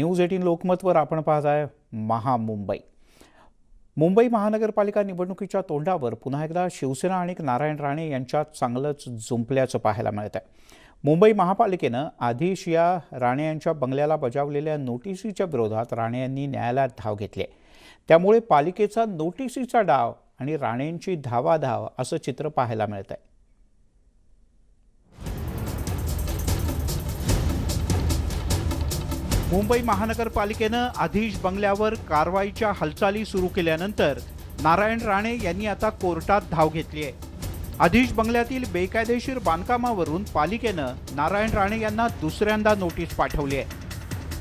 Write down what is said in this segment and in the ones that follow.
News eighteen लोकमतवर आपण पाहत आहे महामुंबई. मुंबई महानगरपालिका निवडणुकीच्या तोंडावर पुन्हा एकदा शिवसेना आणि नारायण राणे यांच्यात चांगलंच जुंपल्याचं पाहायला मिळत आहे मुंबई महापालिकेनं आधीश या राणे यांच्या बंगल्याला बजावलेल्या नोटिसीच्या विरोधात राणे यांनी न्यायालयात धाव घेतली आहे. त्यामुळे पालिकेचा नोटिसीचा डाव आणि राणेंची धावाधाव असं चित्र पाहायला मिळत आहे मुंबई महानगरपालिकेनं आधीश बंगल्यावर कारवाईच्या हालचाली सुरू केल्यानंतर नारायण राणे यांनी आता कोर्टात धाव घेतली आहे. आधीश बंगल्यातील बेकायदेशीर बांधकामावरून पालिकेनं नारायण राणे यांना दुसऱ्यांदा नोटीस पाठवली आहे.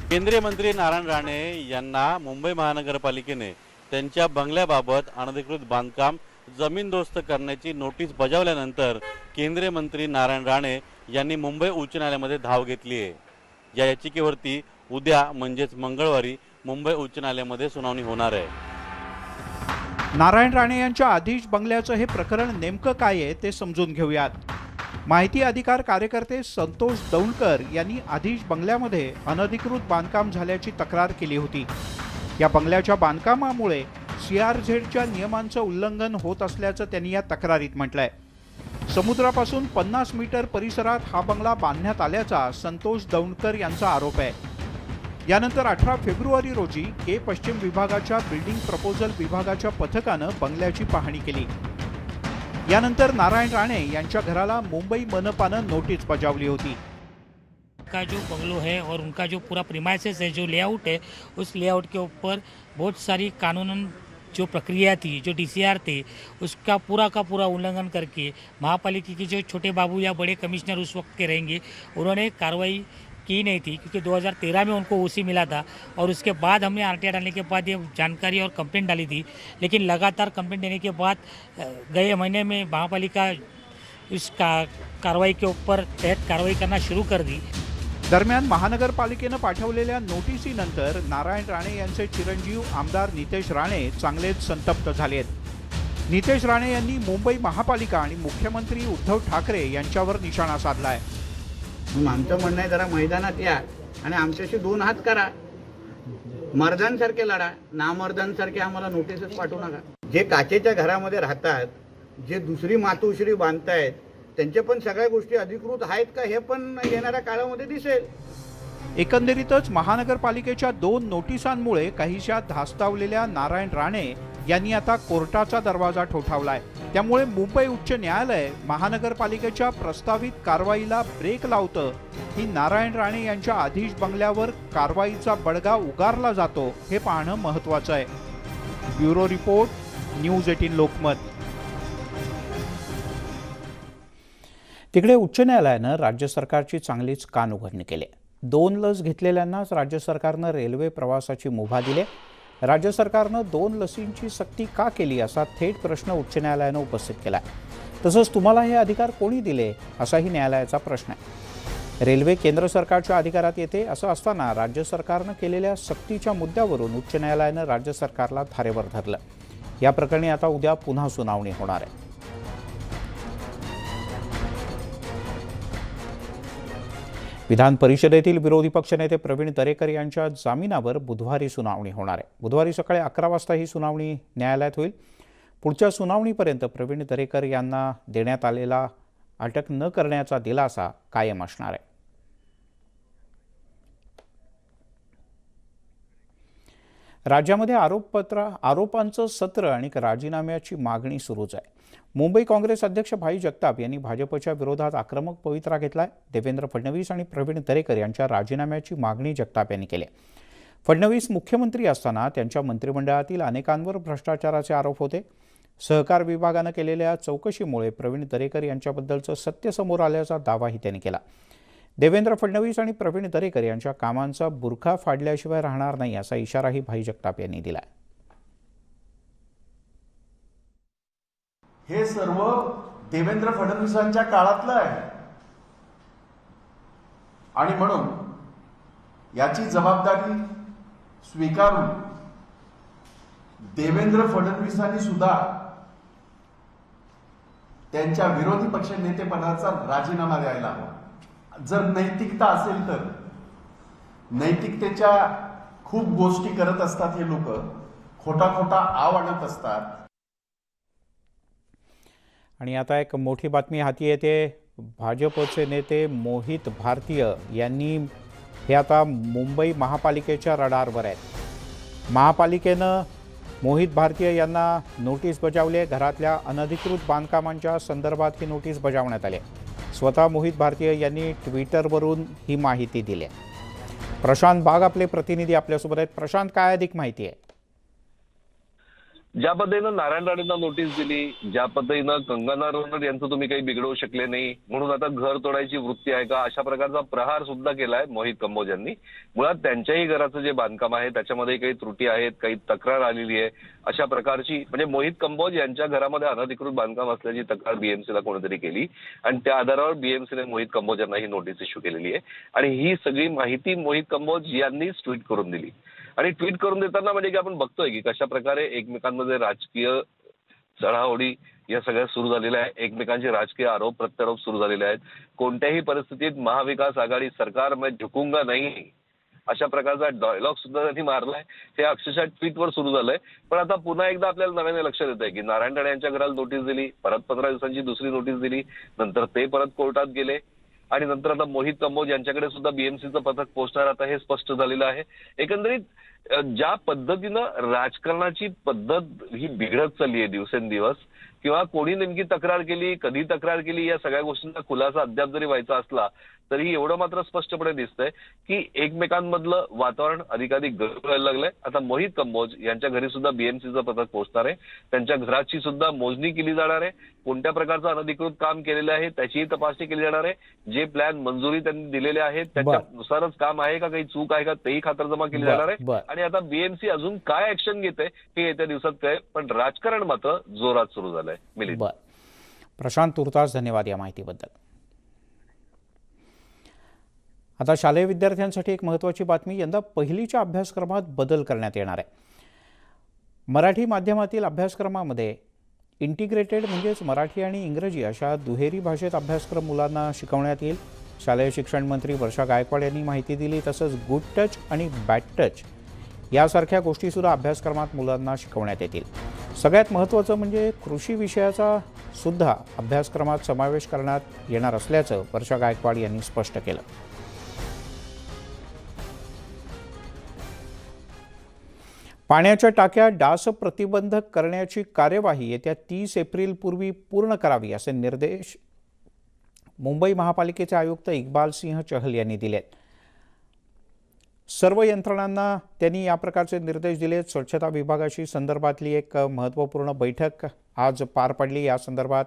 केंद्रीय मंत्री नारायण राणे यांना मुंबई महानगरपालिकेने त्यांच्या बंगल्याबाबत अनधिकृत बांधकाम जमीनदोस्त करण्याची नोटीस बजावल्यानंतर केंद्रीय मंत्री नारायण राणे यांनी मुंबई उच्च न्यायालयामध्ये धाव घेतली आहे. या याचिकेवरती उद्या म्हणजेच मंगळवारी मुंबई उच्च न्यायालयामध्ये सुनावणी होणार आहे. नारायण राणे यांच्या आधीश बंगल्याचं हे प्रकरण नेमकं काय आहे ते समजून घेऊयात. माहिती अधिकार कार्यकर्ते संतोष दौंडकर यांनी आधीश बंगल्यामध्ये अनधिकृत बांधकाम झाल्याची तक्रार केली होती. या बंगल्याच्या बांधकामामुळे सीआरझेडच्या नियमांचं उल्लंघन होत असल्याचं त्यांनी या तक्रारीत म्हटलंय. समुद्रापासून पन्नास मीटर परिसरात हा बंगला बांधण्यात आल्याचा संतोष दौंडकर यांचा आरोप आहे. यानंतर अठरा फेब्रुवारी रोजी के पश्चिम विभागाच्या बिल्डिंग प्रपोजल विभागाच्या पथकानं बंगल्याची पाहणी केली. यानंतर नारायण राणे यांच्या घराला मुंबई मनपानं नोटीस बजावली होती. का जो बंगलो है और उनका जो पूरा प्रीमाइसेस है जो लेआउट है उस लेआउट के ऊपर बहुत सारी कानूनन जो प्रक्रिया थी जो डीसीआर थे उसका पूरा का पूरा उल्लंघन करके महापालिका के जो छोटे बाबू या बड़े कमिश्नर उस वक्त के रहेंगे उन्होंने कार्रवाई की नहीं थी क्योंकि 2013 में उनको ओसी मिला था और उसके बाद हमने आर डालने के बाद ये जानकारी और कंप्लेंट डाली थी। लेकिन लगातार कंप्लेंट देने के बाद गए महीने में महापालिका इस का कार्रवाई के ऊपर तहत कार्रवाई करना शुरू कर दी। दरम्यान महानगरपालिकेनं पाठवलेल्या नोटिसीनंतर नारायण राणे यांचे चिरंजीव आमदार नितेश राणे चांगलेच संतप्त झालेत. नितेश राणे यांनी मुंबई महापालिका आणि मुख्यमंत्री उद्धव ठाकरे यांच्यावर निशाणा साधला आहे मग आमचं म्हणणं आहे जरा मैदानात या आणि आमच्याशी दोन हात करा. मर्दांसारखे लढा नामर्दांसारखे आम्हाला नोटीसच पाठवू नका. जे काचेच्या घरामध्ये राहतात जे दुसरी मातोश्री बांधतायत त्यांच्या पण सगळ्या गोष्टी अधिकृत आहेत का हे पण येणाऱ्या काळामध्ये दिसेल. एकंदरीतच महानगरपालिकेच्या दोन नोटिसांमुळे काहीशा धास्तावलेल्या नारायण राणे यांनी आता कोर्टाचा दरवाजा ठोठावलाय. त्यामुळे मुंबई उच्च न्यायालय महानगरपालिकेच्या प्रस्तावित कारवाईला ब्रेक लावतं. ही नारायण राणे यांच्या आधीश बंगल्यावर कारवाईचा बडगा उगारला जातो हे पाहणं महत्वाचं आहे. Bureau report news eighteen Lokmat. तिकडे उच्च न्यायालयानं राज्य सरकारची चांगलीच कान उघडणी केली. दोन लस घेतलेल्यांनाच राज्य सरकारनं रेल्वे प्रवासाची मुभा दिली. राज्य सरकारनं दोन लसींची सक्ती का केली असा थेट प्रश्न उच्च न्यायालयानं उपस्थित केला आहे तसंच तुम्हाला हे अधिकार कोणी दिले असाही न्यायालयाचा प्रश्न आहे. रेल्वे केंद्र सरकारच्या अधिकारात येते असं असताना राज्य सरकारनं केलेल्या सक्तीच्या मुद्द्यावरून उच्च न्यायालयानं राज्य सरकारला धारेवर धरलं. या प्रकरणी आता उद्या पुन्हा सुनावणी होणार आहे. विधान परिषदेतील विरोधी पक्षनेते प्रवीण दरेकर यांच्या जामिनावर बुधवारी सुनावणी होणार आहे. बुधवारी सकाळी अकरा वाजता ही सुनावणी न्यायालयात होईल. पुढच्या सुनावणीपर्यंत प्रवीण दरेकर यांना देण्यात आलेला अटक न करण्याचा दिलासा कायम असणार आहे. राज्यामध्ये आरोपपत्र आरोपांचं सत्र आणि राजीनाम्याची मागणी सुरूच आहे. मुंबई काँग्रेस अध्यक्ष भाई जगताप यांनी भाजपच्या विरोधात आक्रमक पवित्रा घेतलाय. देवेंद्र फडणवीस आणि प्रवीण दरेकर यांच्या राजीनाम्याची मागणी जगताप यांनी केली आहे. फडणवीस मुख्यमंत्री असताना त्यांच्या मंत्रिमंडळातील अनेकांवर भ्रष्टाचाराचे आरोप होते. सहकार विभागानं केलेल्या चौकशीमुळे प्रवीण दरेकर यांच्याबद्दलचं सत्य समोर आल्याचा दावाही त्यांनी केला. देवेंद्र फडणवीस आणि प्रवीण दरेकर यांच्या कामांचा बुरखा फाडल्याशिवाय राहणार नाही असा इशाराही भाई जगताप यांनी दिला हे सर्व देवेंद्र फडणवीसांच्या काळातलं आहे. आणि म्हणून याची जबाबदारी स्वीकारून देवेंद्र फडणवीसांनी सुद्धा त्यांच्या विरोधी पक्ष नेतेपदाचा राजीनामा द्यायला हवा. जर नैतिकता असेल तर. नैतिकतेच्या खूप गोष्टी करत असतात हे लोक. खोटा खोटा आव आणत असतात. आणि आता एक मोठी बातमी हाती येते. भाजपचे नेते मोहित भारतीय यांनी हे आता मुंबई महापालिकेच्या रडारवर आहेत. महापालिकेनं मोहित भारतीय यांना नोटीस बजावली आहे. घरातल्या अनधिकृत बांधकामांच्या संदर्भात ही नोटीस बजावण्यात आली आहे. स्वतः मोहित भारतीय यांनी ट्विटरवरून ही माहिती दिली आहे. प्रशांत बाग आपले प्रतिनिधी आपल्यासोबत आहेत. प्रशांत काय अधिक माहिती आहे? ज्या पद्धतीनं नारायण राणेंना नोटीस दिली ज्या पद्धतीनं कंगना रनौत यांचं तुम्ही काही बिघडवू शकले नाही म्हणून आता घर तोडायची वृत्ती आहे का? अशा प्रकारचा प्रहार सुद्धा केलाय मोहित कंबोज यांनी. मुळात त्यांच्याही घराचं जे बांधकाम आहे त्याच्यामध्ये काही त्रुटी आहेत काही तक्रार आलेली आहे अशा प्रकारची म्हणजे मोहित कंबोज यांच्या घरामध्ये अनधिकृत बांधकाम असल्याची तक्रार बीएमसीला कोणीतरी केली. आणि त्या आधारावर बीएमसीने मोहित कंबोज यांना ही नोटीस इश्यू केलेली आहे. आणि ही सगळी माहिती मोहित कंबोज यांनीच ट्विट करून दिली. आणि ट्विट करून देताना म्हणजे की आपण बघतोय की कशा प्रकारे एकमेकांमध्ये राजकीय चढाओढी या सगळ्या सुरू झालेल्या आहे एकमेकांचे राजकीय आरोप प्रत्यारोप सुरू झालेले आहेत. कोणत्याही परिस्थितीत महाविकास आघाडी सरकार मैं झुकूंगा नाही. अशा प्रकारचा डायलॉग सुद्धा त्यांनी मारलाय. हे अक्षरशः ट्विटवर सुरू झालंय. पण आता पुन्हा एकदा आपल्याला नव्याने लक्षात येत आहे की नारायण राणे यांच्या घराला नोटीस दिली परत पंधरा दिवसांची दुसरी नोटीस दिली नंतर ते परत कोर्टात गेले. आणि नंतर आता मोहित कंबोज यांच्याकडे सुद्धा बीएमसीचं पथक पोहोचणार. आता हे स्पष्ट झालेलं आहे. एकंदरीत ज्या पद्धतीनं राजकारणाची पद्धत ही बिघडत चालली आहे दिवसेंदिवस किंवा कोणी नेमकी तक्रार केली कधी तक्रार केली या सगळ्या गोष्टींचा खुलासा अद्याप जरी व्हायचा असला तरी एवढं मात्र स्पष्टपणे दिसतंय की एकमेकांमधलं वातावरण अधिकाधिक गरम व्हायला लागलंय. आता मोहित कंबोज यांच्या घरी सुद्धा बीएमसीचं पथक पोहोचणार आहे. त्यांच्या घराची सुद्धा मोजणी केली जाणार आहे. कोणत्या प्रकारचं अनधिकृत काम केलेलं आहे त्याचीही तपासणी केली जाणार आहे. जे प्लॅन मंजुरी त्यांनी दिलेले आहेत त्याच्यानुसारच काम आहे का काही चूक आहे का तेही खातरजमा केली जाणार आहे. आणि आता बीएमसी अजून काय ऍक्शन घेते हे येत्या दिवसात काय पण राजकारण मात्र जोरात सुरू झालंय. मिलिंद. प्रशांत तुर्तास धन्यवाद या माहितीबद्दल. आता शालेय विद्यार्थ्यांसाठी एक महत्त्वाची बातमी यंदा पहिलीच्या अभ्यासक्रमात बदल करण्यात येणार आहे. मराठी माध्यमातील अभ्यासक्रमामध्ये इंटिग्रेटेड म्हणजेच मराठी आणि इंग्रजी अशा दुहेरी भाषेत अभ्यासक्रम मुलांना शिकवण्यात येईल. शालेय शिक्षण मंत्री वर्षा गायकवाड यांनी माहिती दिली तसंच गुड टच आणि बॅड टच यासारख्या गोष्टीसुद्धा अभ्यासक्रमात मुलांना शिकवण्यात येतील. सगळ्यात महत्त्वाचं म्हणजे कृषी विषयाचा सुद्धा अभ्यासक्रमात समावेश करण्यात येणार असल्याचं वर्षा गायकवाड यांनी स्पष्ट केलं. पाण्याच्या टाक्या डास प्रतिबंधक करण्याची कार्यवाही येत्या तीस एप्रिलपूर्वी पूर्ण करावी असे निर्देश मुंबई महापालिकेचे आयुक्त इक्बाल सिंह चहल यांनी दिलेत. सर्व यंत्रणांना त्यांनी या प्रकारचे निर्देश दिलेत स्वच्छता विभागाशी संदर्भातली एक महत्त्वपूर्ण बैठक आज पार पडली. या संदर्भात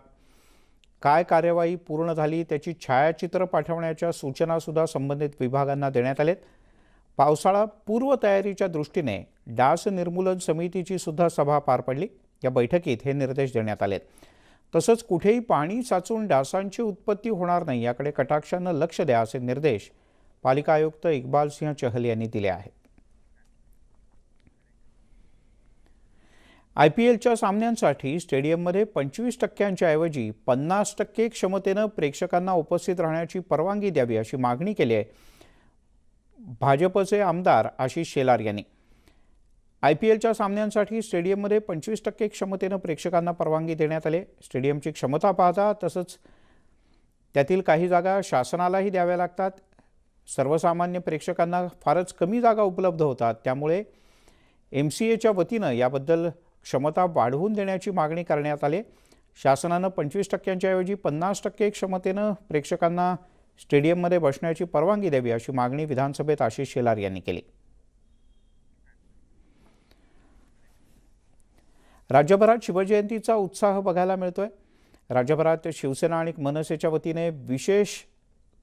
काय कार्यवाही पूर्ण झाली त्याची छायाचित्र पाठवण्याच्या सूचनासुद्धा संबंधित विभागांना देण्यात आलेत. पावसाळा पूर्वतयारीच्या दृष्टीने डास निर्मूलन समितीची सुद्धा सभा पार पडली. या बैठकीत हे निर्देश देण्यात आलेत. तसंच कुठेही पाणी साचून डासांची उत्पत्ती होणार नाही याकडे कटाक्षानं लक्ष द्या असे निर्देश पालिका आयुक्त इक्बाल सिंह चहल यांनी दिले आहेत. आय पी एलच्या सामन्यांसाठी स्टेडियममध्ये पंचवीस टक्क्यांच्या ऐवजी पन्नास टक्के क्षमतेनं प्रेक्षकांना उपस्थित राहण्याची परवानगी द्यावी अशी मागणी केली आहे. भाजपचे आमदार आशिष शेलार यांनी. आय पी एलच्या सामन्यांसाठी स्टेडियममध्ये पंचवीस टक्के क्षमतेनं प्रेक्षकांना परवानगी देण्यात आली. स्टेडियमची क्षमता पाहता तसंच त्यातील काही जागा शासनालाही द्याव्या लागतात. सर्वसामान्य प्रेक्षकांना फारच कमी जागा उपलब्ध होतात. त्यामुळे एम सी एच्या वतीनं याबद्दल क्षमता वाढवून देण्याची मागणी करण्यात आली. शासनानं पंचवीस टक्क्यांच्या ऐवजी पन्नास टक्के क्षमतेनं प्रेक्षकांना स्टेडियममध्ये बसण्याची परवानगी द्यावी अशी मागणी विधानसभेत आशिष शेलार यांनी केली. राज्यभरात शिवजयंतीचा उत्साह बघायला मिळतोय. राज्यभरात शिवसेना आणि मनसेच्या वतीने विशेष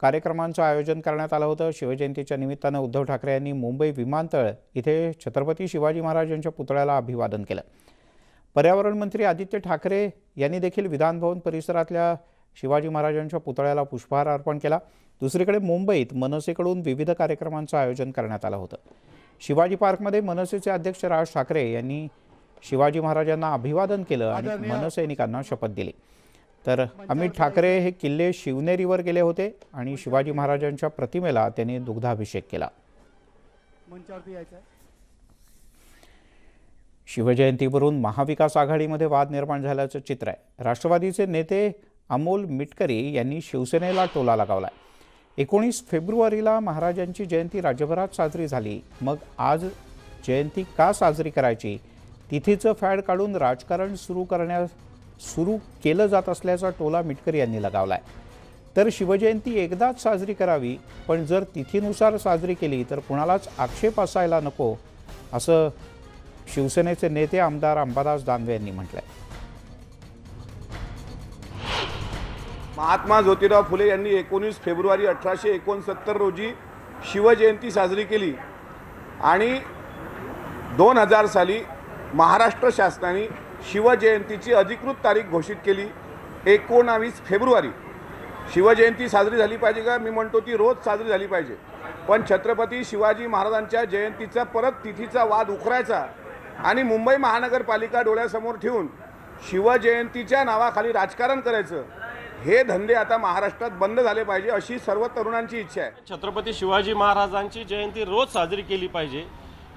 कार्यक्रमांचं आयोजन करण्यात आलं होतं. शिवजयंतीच्या निमित्तानं उद्धव ठाकरे यांनी मुंबई विमानतळ इथे छत्रपती शिवाजी महाराज यांच्या पुतळ्याला अभिवादन केलं. पर्यावरण मंत्री आदित्य ठाकरे यांनी देखील विधानभवन परिसरातल्या शिवाजी महाराजांच्या पुतळ्याला पुष्पहार अर्पण केला. दुसरीकडे मुंबईत मनसेकडून विविध कार्यक्रमांचं आयोजन करण्यात आलं होतं. शिवाजी पार्कमध्ये मनसेचे अध्यक्ष राज ठाकरे यांनी शिवाजी महाराजांना अभिवादन केलं आणि मनसैनिकांना शपथ दिली. तर अमित ठाकरे हे किल्ले शिवनेरीवर गेले होते आणि शिवाजी महाराजांच्या प्रतिमेला त्यांनी दुग्धाभिषेक केला. शिवजयंतीवरून महाविकास आघाडीमध्ये वाद निर्माण झाल्याचं चित्र आहे. राष्ट्रवादीचे नेते अमोल मिटकरी यांनी शिवसेनेला टोला लगावलाय. एकोणीस फेब्रुवारीला महाराजांची जयंती राज्यभरात साजरी झाली. मग आज जयंती का साजरी करायची? तिथीचं फॅड काढून राजकारण सुरू करण्यास सुरू केलं जात असल्याचा टोला मिटकरी यांनी लगावलाय. तर शिवजयंती एकदाच साजरी करावी पण जर तिथीनुसार साजरी केली तर कुणालाच आक्षेप असायला नको असं शिवसेनेचे नेते आमदार अंबादास दानवे यांनी म्हटलंय. महात्मा ज्योतिराव फुले यांनी एकोणीस फेब्रुवारी अठराशे एकोणसत्तर रोजी शिवजयंती साजरी केली आणि दोन हजार साली महाराष्ट्र शासनाने शिवजयंतीची अधिकृत तारीख घोषित केली. एकोणावीस फेब्रुवारी. शिवजयंती साजरी झाली पाहिजे का? मी म्हणतो ती रोज साजरी झाली पाहिजे. पण छत्रपती शिवाजी महाराजांच्या जयंतीचा परत तिथीचा वाद उखरायचा आणि मुंबई महानगरपालिका डोळ्यासमोर ठेवून शिवजयंतीच्या नावाखाली राजकारण करायचं हे धंदे आता महाराष्ट्रात बंद झाले पाहिजे अशी सर्व तरुणांची इच्छा आहे. छत्रपती शिवाजी महाराजांची जयंती रोज साजरी केली पाहिजे.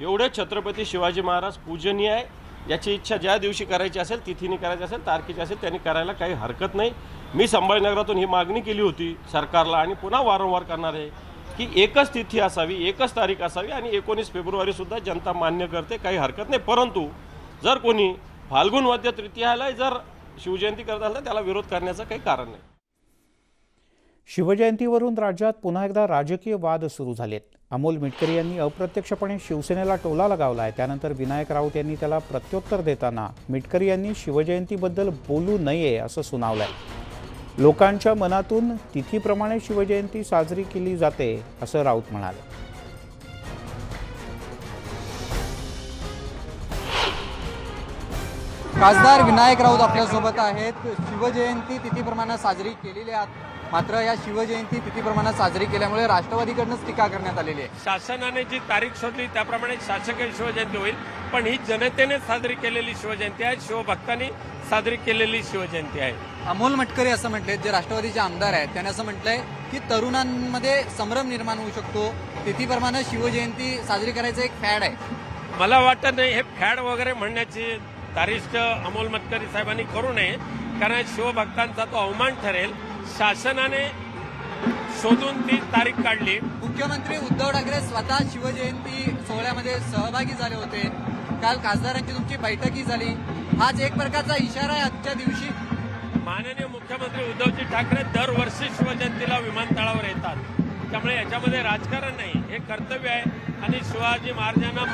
एवढे छत्रपती शिवाजी महाराज पूजनीय आहे. याची इच्छा ज्या दिवशी करायची असेल तिथीने करायची असेल तारखेची असेल त्यांनी करायला काही हरकत नाही. मी संभाजीनगरातून ही मागणी केली होती सरकारला आणि पुन्हा वारंवार करणार आहे की एकच तिथी असावी एकच तारीख असावी आणि एकोणीस फेब्रुवारीसुद्धा जनता मान्य करते काही हरकत नाही. परंतु जर कोणी फाल्गुन वद्य तृतीयाला जर शिवजयंती करत असेल त्याला विरोध करण्याचं काही कारण नाही. शिवजयंतीवरून राज्यात पुन्हा एकदा राजकीय वाद सुरू झालेत. अमोल मिटकरी यांनी अप्रत्यक्षपणे शिवसेनेला टोला लगावला आहे त्यानंतर विनायक राऊत यांनी त्याला प्रत्युत्तर देताना मिटकरी यांनी शिवजयंतीबद्दल बोलू नये असं सुनावलं आहे लोकांच्या मनातून तिथीप्रमाणे शिवजयंती साजरी केली जाते असं राऊत म्हणाले. खासदार विनायक राऊत आपल्यासोबत आहेत. शिवजयंती तिथीप्रमाणे साजरी केलेली आहे. मात्र या शिवजयंती तिथीप्रमाणे साजरी केल्यामुळे राष्ट्रवादीकडनंच टीका करण्यात आलेली आहे. शासनाने जी तारीख शोधली त्याप्रमाणे शासकीय शिवजयंती होईल. पण ही जनतेने साजरी केलेली शिवजयंती आहे. शिवभक्तांनी साजरी केलेली शिवजयंती आहे. अमोल मटकरी असं म्हटले जे राष्ट्रवादीचे आमदार आहेत त्यांनी असं म्हटलंय की तरुणांमध्ये संभ्रम निर्माण होऊ शकतो. तिथीप्रमाणे शिवजयंती साजरी करायचं एक फॅड आहे. मला वाटत नाही हे फॅड वगैरे म्हणण्याची तारिष्ट अमोल मतकरी साहेबांनी करू नये कारण शिवभक्तांचा तो अवमान ठरेल. शासनाने शोधून ती तारीख काढली. मुख्यमंत्री उद्धव ठाकरे स्वतः शिवजयंती सोहळ्यामध्ये सहभागी झाले होते. काल खासदारांची तुमची बैठकही झाली. हाच एक प्रकारचा इशारा आहे आजच्या दिवशी. माननीय मुख्यमंत्री उद्धवजी ठाकरे दरवर्षी शिवजयंतीला विमानतळावर येतात. त्यामुळे याच्यामध्ये राजकारण नाही हे कर्तव्य आहे. आणि शिवाजी महाराजांना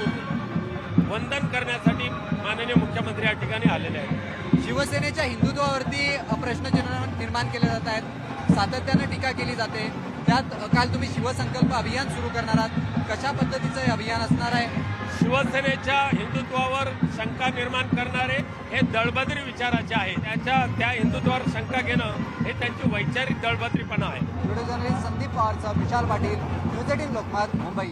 वंदन करण्यासाठी माननीय मुख्यमंत्री या ठिकाणी आलेले आहेत. शिवसेनेच्या हिंदुत्वावरती प्रश्नचिन्ह निर्माण केले जात आहेत. सातत्यानं टीका केली जाते. त्यात काल तुम्ही शिवसंकल्प अभियान सुरू करणार आहात. कशा पद्धतीचं हे अभियान असणार आहे? शिवसेनेच्या हिंदुत्वावर शंका निर्माण करणारे हे दळबद्री विचाराचे आहे. त्याच्या त्या हिंदुत्वावर शंका घेणं हे त्यांची वैचारिक दळबद्रीपणा आहे. व्हिडिओ जर्नलिस्ट संदीप पवारचा विशाल पाटील न्यूज एटीन लोकमत मुंबई.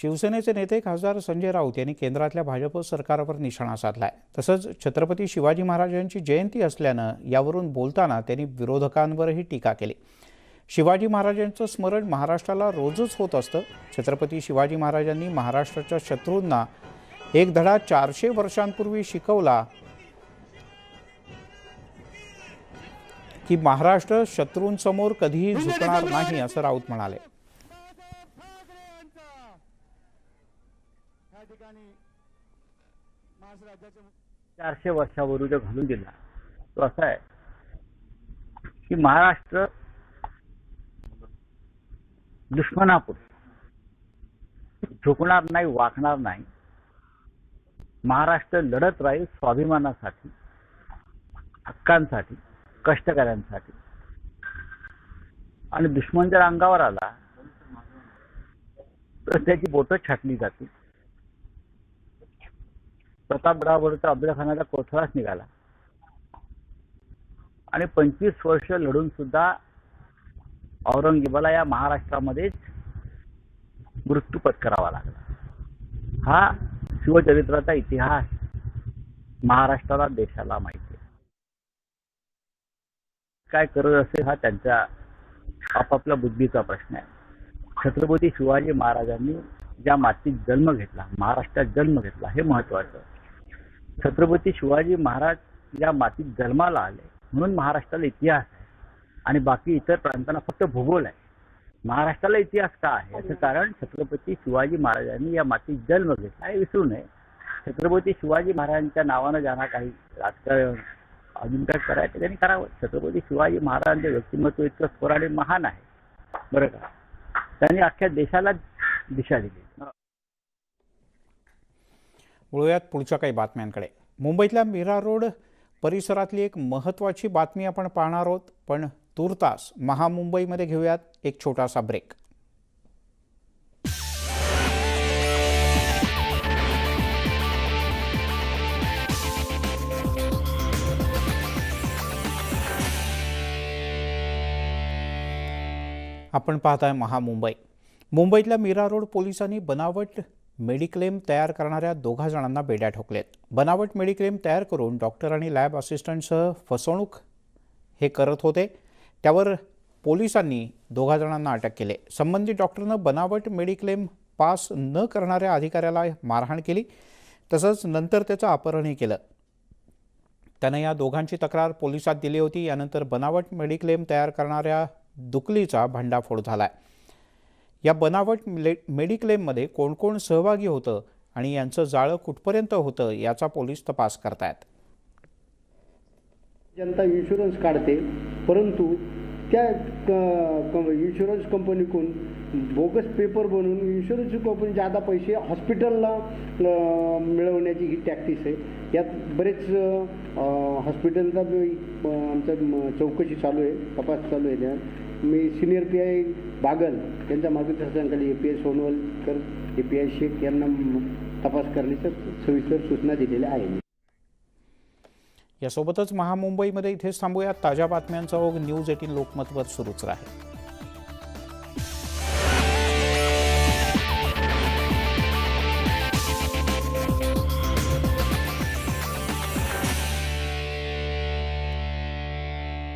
शिवसेनेचे नेते खासदार संजय राऊत यांनी केंद्रातल्या भाजप सरकारवर निशाणा साधलाय. तसंच छत्रपती शिवाजी महाराजांची जयंती असल्यानं यावरून बोलताना त्यांनी विरोधकांवरही टीका केली. शिवाजी महाराजांचं स्मरण महाराष्ट्राला रोजच होत असतं. छत्रपती शिवाजी महाराजांनी महाराष्ट्राच्या शत्रूंना एक धडा चारशे वर्षांपूर्वी शिकवला की महाराष्ट्र शत्रूंसमोर कधीही झुकणार नाही असं राऊत म्हणाले. चारशे वर्षावरून जो घालून दिला. तो असा आहे की महाराष्ट्र दुश्मनापुढे झुकणार नाही वाकणार नाही. महाराष्ट्र लढत राहील स्वाभिमानासाठी हक्कांसाठी कष्टकऱ्यांसाठी. आणि दुश्मन जर अंगावर आला तर त्याची बोट छाटली जातील प्रतापगडावरचा अफजलखानाचा कोथळाच निघाला. आणि पंचवीस वर्ष लढून सुद्धा औरंगजेबाला या महाराष्ट्रामध्येच मृत्यू पत्करावा लागला. हा शिवचरित्राचा इतिहास महाराष्ट्राला देशाला माहिती आहे. काय करत असेल हा त्यांच्या आपापल्या बुद्धीचा प्रश्न आहे. छत्रपती शिवाजी महाराजांनी ज्या मातीत जन्म घेतला महाराष्ट्रात जन्म घेतला हे महत्वाचं छत्रपती शिवाजी महाराज या मातीत जन्माला आले. म्हणून महाराष्ट्राला इतिहास आहे. आणि बाकी इतर प्रांतांना फक्त भूगोल आहे. महाराष्ट्राला इतिहास का आहे? याचं कारण छत्रपती शिवाजी महाराजांनी या मातीत जन्म घेतला हे विसरू नये. छत्रपती शिवाजी महाराजांच्या नावानं ज्यांना काही राजकारण अजून काय करायचं त्यांनी करावं. छत्रपती शिवाजी महाराजांचं व्यक्तिमत्व इतकं स्वर आणि महान आहे. बरं का? त्यांनी अख्ख्या देशाला दिशा दिली. वळूयात पुढच्या काही बातम्यांकडे. मुंबईतल्या मीरा रोड परिसरातली एक महत्त्वाची बातमी आपण पाहणार आहोत पण तूर्तास महामुंबईमध्ये घेऊयात एक छोटासा ब्रेक आपण पाहताय महामुंबई. मुंबईतल्या मीरा रोड पोलिसांनी बनावट मेडिक्लेम तयार करणाऱ्या दोघा जणांना बेड्या ठोकलेत. बनावट मेडिक्लेम तयार करून डॉक्टर आणि लॅब असिस्टंटसह फसवणूक हे करत होते. त्यावर पोलिसांनी दोघा जणांना अटक केले. संबंधित डॉक्टरनं बनावट मेडिक्लेम पास न करणाऱ्या अधिकाऱ्याला मारहाण केली. तसंच नंतर त्याचं अपहरणही केलं. त्यानं या दोघांची तक्रार पोलिसात दिली होती. यानंतर बनावट मेडिक्लेम तयार करणाऱ्या दुकलीचा भांडाफोड आहे या बनावट ले मेडिक्लेममध्ये कोण कोण सहभागी होतं आणि यांचं जाळं कुठपर्यंत होतं याचा पोलीस तपास करतायत. जनता इन्शुरन्स काढते परंतु त्या इन्शुरन्स कंपनीकडून बोगस पेपर बनवून इन्शुरन्स कंपनी जादा पैसे हॉस्पिटलला मिळवण्याची ही टॅक्टिस आहे. यात बरेच हॉस्पिटलचा आमचं चौकशी चालू आहे तपास चालू आहे. त्यात मी सिनियर पी आय बागल यांच्या मार्गदर्शनाखाली A P I Sonawalkar A P I Shaikh यांना तपास करण्याच्या सविस्तर सूचना दिलेल्या आहेत यासोबतच महामुंबईमध्ये इथेच थांबूया ताज्या बातम्यांचा ओघ न्यूज एटीन लोकमतवर सुरूच राहील.